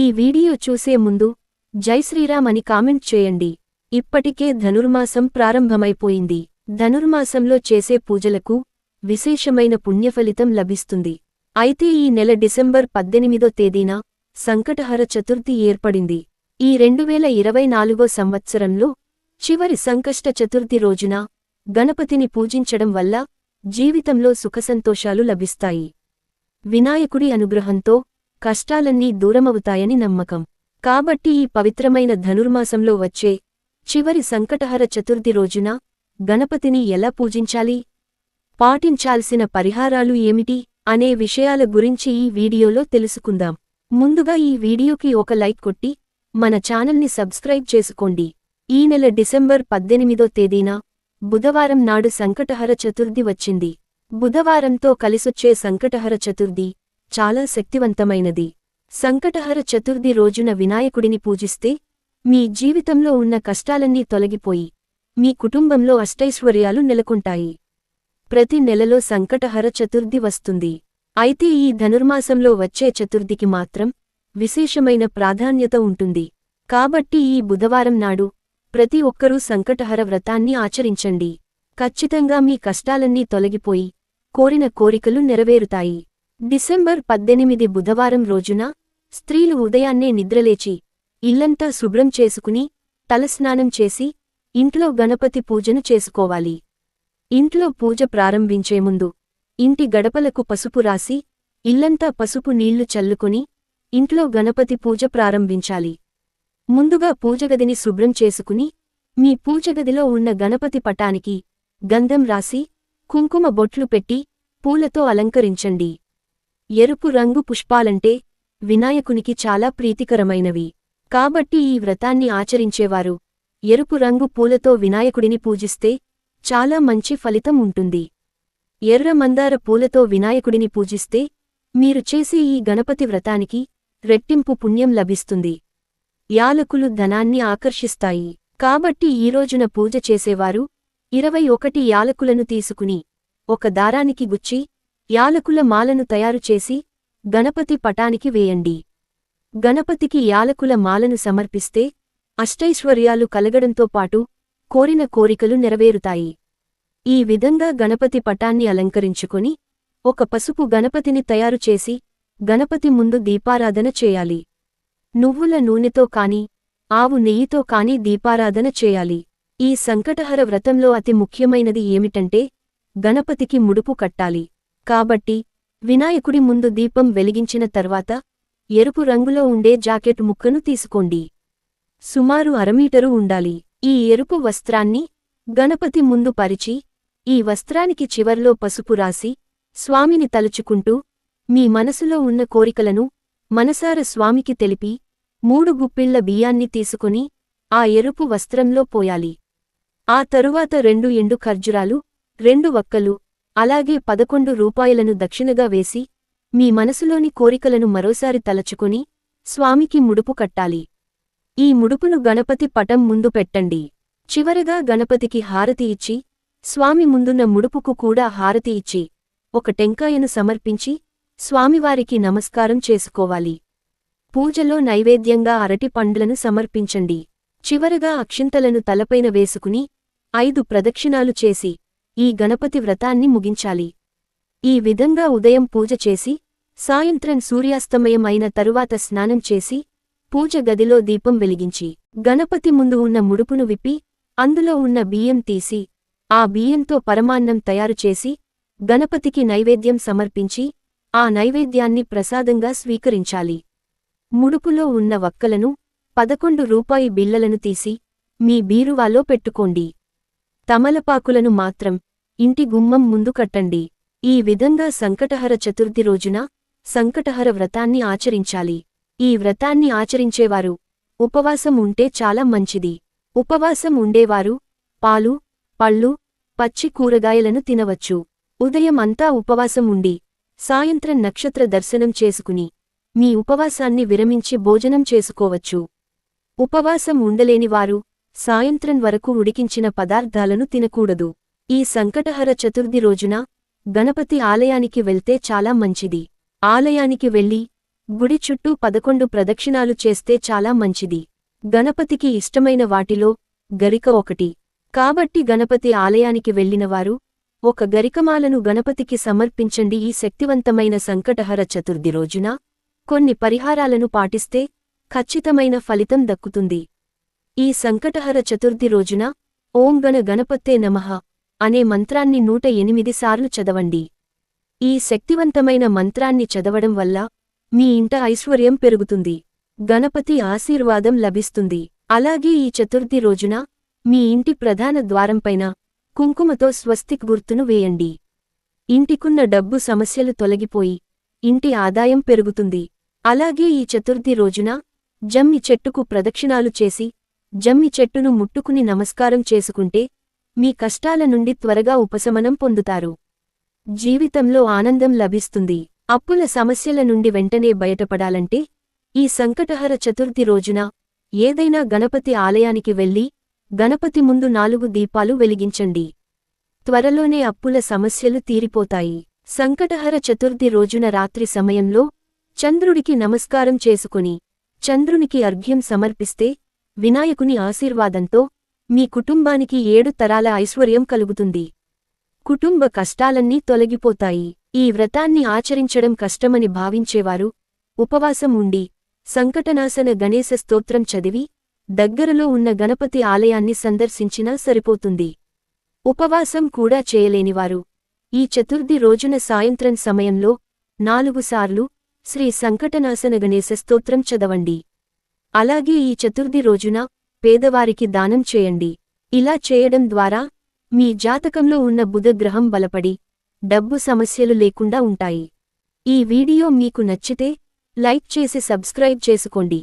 ఈ వీడియో చూసే ముందు జై శ్రీరామ్ అని కామెంట్ చేయండి. ఇప్పటికే ధనుర్మాసం ప్రారంభమైపోయింది. ధనుర్మాసంలో చేసే పూజలకు విశేషమైన పుణ్యఫలితం లభిస్తుంది. అయితే ఈ నెల డిసెంబర్ పద్దెనిమిదో తేదీన సంకటహర చతుర్థి ఏర్పడింది. ఈ రెండువేల ఇరవై నాలుగో సంవత్సరంలో చివరి సంకష్ట చతుర్థి రోజున గణపతిని పూజించడం వల్ల జీవితంలో సుఖసంతోషాలు లభిస్తాయి. వినాయకుడి అనుగ్రహంతో కష్టాలన్నీ దూరమవుతాయని నమ్మకం. కాబట్టి ఈ పవిత్రమైన ధనుర్మాసంలో వచ్చే చివరి సంకటహర చతుర్థి రోజున గణపతిని ఎలా పూజించాలి? పాటించాల్సిన పరిహారాలు ఏమిటి? అనే విషయాల గురించి ఈ వీడియోలో తెలుసుకుందాం. ముందుగా ఈ వీడియోకి ఒక లైక్ కొట్టి మన ఛానల్ని సబ్స్క్రైబ్ చేసుకోండి. ఈ నెల డిసెంబర్ పద్దెనిమిదో తేదీన బుధవారం నాడు సంకటహర చతుర్థి వచ్చింది. బుధవారంతో కలిసొచ్చే సంకటహర చతుర్థి చాలా శక్తివంతమైనది. సంకటహర చతుర్థి రోజున వినాయకుడిని పూజిస్తే మీ జీవితంలో ఉన్న కష్టాలన్నీ తొలగిపోయి మీ కుటుంబంలో అష్టైశ్వర్యాలు నెలకొంటాయి. ప్రతి నెలలో సంకటహర చతుర్థి వస్తుంది. అయితే ఈ ధనుర్మాసంలో వచ్చే చతుర్థికి మాత్రం విశేషమైన ప్రాధాన్యత ఉంటుంది. కాబట్టి ఈ బుధవారం నాడు ప్రతి ఒక్కరూ సంకటహర వ్రతాన్ని ఆచరించండి. ఖచ్చితంగా మీ కష్టాలన్నీ తొలగిపోయి కోరిన కోరికలు నెరవేరుతాయి. డిసెంబర్ పద్దెనిమిది బుధవారం రోజున స్త్రీలు ఉదయాన్నే నిద్రలేచి ఇల్లంతా శుభ్రం చేసుకుని తలస్నానం చేసి ఇంట్లో గణపతి పూజను చేసుకోవాలి. ఇంట్లో పూజ ప్రారంభించే ముందు ఇంటి గడపలకు పసుపు రాసి ఇల్లంతా పసుపు నీళ్ళు చల్లుకుని ఇంట్లో గణపతి పూజ ప్రారంభించాలి. ముందుగా పూజగదిని శుభ్రం చేసుకుని మీ పూజగదిలో ఉన్న గణపతి పటానికి గంధం రాసి కుంకుమ బొట్లు పెట్టి పూలతో అలంకరించండి. ఎరుపు రంగు పుష్పాలంటే వినాయకునికి చాలా ప్రీతికరమైనవి. కాబట్టి ఈ వ్రతాన్ని ఆచరించేవారు. ఎరుపు రంగు పూలతో వినాయకుడిని పూజిస్తే చాలా మంచి ఫలితం ఉంటుంది. ఎర్ర మందార పూలతో వినాయకుడిని పూజిస్తే మీరు చేసే ఈ గణపతి వ్రతానికి రెట్టింపు పుణ్యం లభిస్తుంది. యాలకులు ధనాన్ని ఆకర్షిస్తాయి. కాబట్టి ఈ రోజున పూజ చేసేవారు ఇరవై ఒకటి యాలకులను తీసుకుని ఒక దారానికి గుచ్చి యాలకుల మాలను తయారు చేసి గణపతి పటానికి వేయండి. గణపతికి యాలకుల మాలను సమర్పిస్తే అష్టైశ్వర్యాలు కలగడంతో పాటు కోరిన కోరికలు నెరవేరుతాయి. ఈ విధంగా గణపతి పటాన్ని అలంకరించుకుని ఒక పసుపు గణపతిని తయారు చేసి గణపతి ముందు దీపారాధన చేయాలి. నువ్వుల నూనెతో కాని ఆవు నెయ్యితో కాని దీపారాధన చేయాలి. ఈ సంకటహర వ్రతంలో అతి ముఖ్యమైనది ఏమిటంటే గణపతికి ముడుపు కట్టాలి. కాబట్టి వినాయకుడి ముందు దీపం వెలిగించిన తర్వాత ఎరుపు రంగులో ఉండే జాకెట్ ముక్కను తీసుకోండి. సుమారు అరమీటరు ఉండాలి. ఈ ఎరుపు వస్త్రాన్ని గణపతి ముందు పరిచి ఈ వస్త్రానికి చివర్లో పసుపు రాసి స్వామిని తలుచుకుంటూ మీ మనసులో ఉన్న కోరికలను మనసార స్వామికి తెలిపి మూడు గుప్పిళ్ళ బియ్యాన్ని తీసుకుని ఆ ఎరుపు వస్త్రంలో పోయాలి. ఆ తరువాత రెండు ఎండు ఖర్జురాలు రెండు వక్కలు అలాగే పదకొండు రూపాయలను దక్షిణగా వేసి మీ మనసులోని కోరికలను మరోసారి తలచుకుని స్వామికి ముడుపు కట్టాలి. ఈ ముడుపును గణపతి పటం ముందు పెట్టండి. చివరగా గణపతికి హారతి ఇచ్చి స్వామి ముందున్న ముడుపుకు కూడా హారతి ఇచ్చి ఒక టెంకాయను సమర్పించి స్వామివారికి నమస్కారం చేసుకోవాలి. పూజలో నైవేద్యంగా అరటి పండ్లను సమర్పించండి. చివరగా అక్షింతలను తలపైన వేసుకుని ఐదు ప్రదక్షిణాలు చేసి ఈ గణపతి వ్రతాన్ని ముగించాలి. ఈ విధంగా ఉదయం పూజ చేసి సాయంత్రం సూర్యాస్తమయం అయిన తరువాత స్నానం చేసి పూజ గదిలో దీపం వెలిగించి గణపతి ముందు ఉన్న ముడుపును విప్పి అందులో ఉన్న బియ్యం తీసి ఆ బియ్యంతో పరమాన్నం తయారుచేసి గణపతికి నైవేద్యం సమర్పించి ఆ నైవేద్యాన్ని ప్రసాదంగా స్వీకరించాలి. ముడుపులో ఉన్న వక్కలను పదకొండు రూపాయి బిళ్ళలను తీసి మీ బీరువాలో పెట్టుకోండి. తమలపాకులను మాత్రం ఇంటి గుమ్మం ముందు కట్టండి. ఈ విధంగా సంకటహర చతుర్థి రోజున సంకటహర వ్రతాన్ని ఆచరించాలి. ఈ వ్రతాన్ని ఆచరించేవారు ఉపవాసం ఉంటే చాలా మంచిది. ఉపవాసం ఉండేవారు పాలు పళ్ళు పచ్చి కూరగాయలను తినవచ్చు. ఉదయం అంతా ఉపవాసం ఉండి సాయంత్రం నక్షత్ర దర్శనం చేసుకుని మీ ఉపవాసాన్ని విరమించి భోజనం చేసుకోవచ్చు. ఉపవాసం ఉండలేనివారు సాయంత్రం వరకు ఉడికించిన పదార్థాలను తినకూడదు. ఈ సంకటహర చతుర్థి రోజున గణపతి ఆలయానికి వెళ్తే చాలా మంచిది. ఆలయానికి వెళ్ళి గుడి చుట్టూ పదకొండు ప్రదక్షిణాలు చేస్తే చాలా మంచిది. గణపతికి ఇష్టమైన వాటిలో గరిక ఒకటి. కాబట్టి గణపతి ఆలయానికి వెళ్ళినవారు ఒక గరికమాలను గణపతికి సమర్పించండి. ఈ శక్తివంతమైన సంకటహర చతుర్థి రోజున కొన్ని పరిహారాలను పాటిస్తే ఖచ్చితమైన ఫలితం దక్కుతుంది. ఈ సంకటహర చతుర్థి రోజున ఓం గణ గణపత్తే నమః అనే మంత్రాన్ని నూట ఎనిమిది సార్లు చదవండి. ఈ శక్తివంతమైన మంత్రాన్ని చదవడం వల్ల మీ ఇంట ఐశ్వర్యం పెరుగుతుంది గణపతి ఆశీర్వాదం లభిస్తుంది. అలాగే ఈ చతుర్థి రోజున మీ ఇంటి ప్రధాన ద్వారంపైన కుంకుమతో స్వస్తిక్ గుర్తును వేయండి. ఇంటికున్న డబ్బు సమస్యలు తొలగిపోయి ఇంటి ఆదాయం పెరుగుతుంది. అలాగే ఈ చతుర్థి రోజున జమ్మి చెట్టుకు ప్రదక్షిణాలు చేసి జమ్మి చెట్టును ముట్టుకుని నమస్కారం చేసుకుంటే మీ కష్టాల నుండి త్వరగా ఉపశమనం పొందుతారు. జీవితంలో ఆనందం లభిస్తుంది. అప్పుల సమస్యల నుండి వెంటనే బయటపడాలంటే ఈ సంకటహర చతుర్థి రోజున ఏదైనా గణపతి ఆలయానికి వెళ్ళి గణపతి ముందు నాలుగు దీపాలు వెలిగించండి. త్వరలోనే అప్పుల సమస్యలు తీరిపోతాయి. సంకటహర చతుర్థి రోజున రాత్రి సమయంలో చంద్రుడికి నమస్కారం చేసుకుని చంద్రునికి అర్ఘ్యం సమర్పిస్తే వినాయకుని ఆశీర్వాదంతో మీ కుటుంబానికి ఏడు తరాల ఐశ్వర్యం కలుగుతుంది. కుటుంబ కష్టాలన్నీ తొలగిపోతాయి. ఈ వ్రతాన్ని ఆచరించడం కష్టమని భావించేవారు ఉపవాసం ఉండి సంకటనాశన గణేశ స్తోత్రం చదివి దగ్గరలో ఉన్న గణపతి ఆలయాన్ని సందర్శించినా సరిపోతుంది. ఉపవాసం కూడా చేయలేనివారు. ఈ చతుర్థి రోజున సాయంత్రం సమయంలో నాలుగుసార్లు శ్రీ సంకటనాశన గణేశ స్తోత్రం చదవండి. అలాగే ఈ చతుర్థి రోజున పేదవారికి దానం చేయండి. ఇలా చేయడం ద్వారా మీ జాతకంలో ఉన్న బుధగ్రహం బలపడి డబ్బు సమస్యలు లేకుండా ఉంటాయి. ఈ వీడియో మీకు నచ్చితే లైక్ చేసి సబ్స్క్రైబ్ చేసుకోండి.